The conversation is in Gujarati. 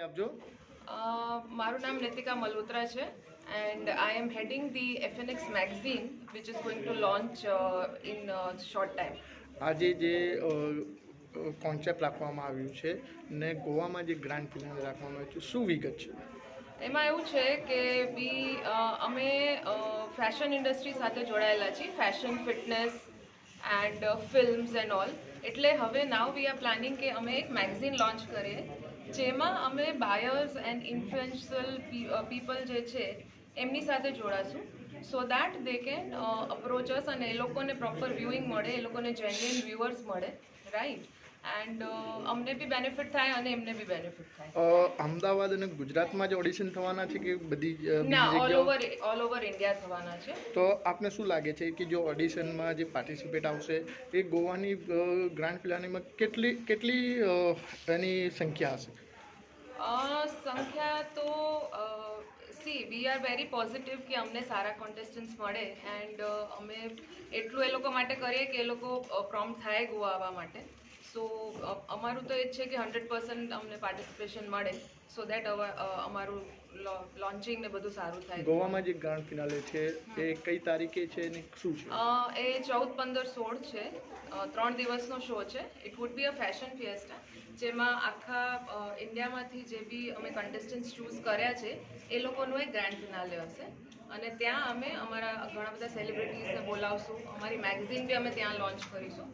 આપજો મારું નામ નિતિકા મલ્હોત્રા છે and I am heading the FNX magazine which is going to launch in short time આજે જે કોન્સેપ્ટ રાખવામાં આવ્યું છે ને ગોવામાં જે ગ્રાન્ડ ફિનાલ રાખવામાં આવ્યું છે શું વિગત છે? એમાં એવું છે કે બી અમે ફેશન ઇન્ડસ્ટ્રી સાથે જોડાયેલા છીએ fashion fitness and films and all એટલે હવે નાવ વી આર પ્લાનિંગ કે અમે એક મેગઝીન લોન્ચ કરીએ જેમાં અમે બાયર્સ એન્ડ ઇન્ફ્લુએન્શિયલ પીપલ જે છે, એમની સાથે જોડાશું. સો દેટ દે કેન અપ્રોચર્સ અને એ લોકોને પ્રોપર વ્યુઇંગ મળે, એ લોકોને જેન્યુઇન વ્યુઅર્સ મળે રાઈટ એન્ડ અમને બી બેનિફિટ થાય અને એમને બી બેનિફિટ થાય. અમદાવાદ અને ગુજરાતમાં જ ઓડિશન થવાના છે કે બધી જ, ના all over all over India થવાના છે. તો આપને શું લાગે છે કે જો ઓડિશનમાં જે પાર્ટિસિપેટ આવશે એ ગોવાની ગ્રાન્ડ ફિલાનીમાં કેટલી કેટલી એની સંખ્યા હશે? સંખ્યા તો see we are very positive કે અમને સારા કોન્ટેસ્ટન્ટ્સ મળે એન્ડ અમે એટલું એ લોકો માટે કરીએ કે એ લોકો પ્રોમ્પ્ટ થાય ગોવા આવવા માટે. સો અમારું તો એ જ છે કે હંડ્રેડ પર્સન્ટ અમને પાર્ટિસિપેશન મળે. સો દેટ અમારું લોન્ચિંગ ને બધું સારું થાય. ગોવામાં જે ગ્રાન્ડ ફિનાલે છે એ કઈ તારીખે છે ને શું છે? એ ચૌદ પંદર સોળ છે. ત્રણ દિવસનો શો છે. It would be a fashion fiesta જેમાં આખા ઇન્ડિયામાંથી જે બી અમે કન્ટેસ્ટન્ટ ચૂઝ કર્યા છે એ લોકોનું એક ગ્રાન્ડ ફિનાલે હશે. અને ત્યાં અમે અમારા ઘણા બધા સેલિબ્રિટીઝને બોલાવશું. અમારી મેગઝીન બી અમે ત્યાં લોન્ચ કરીશું.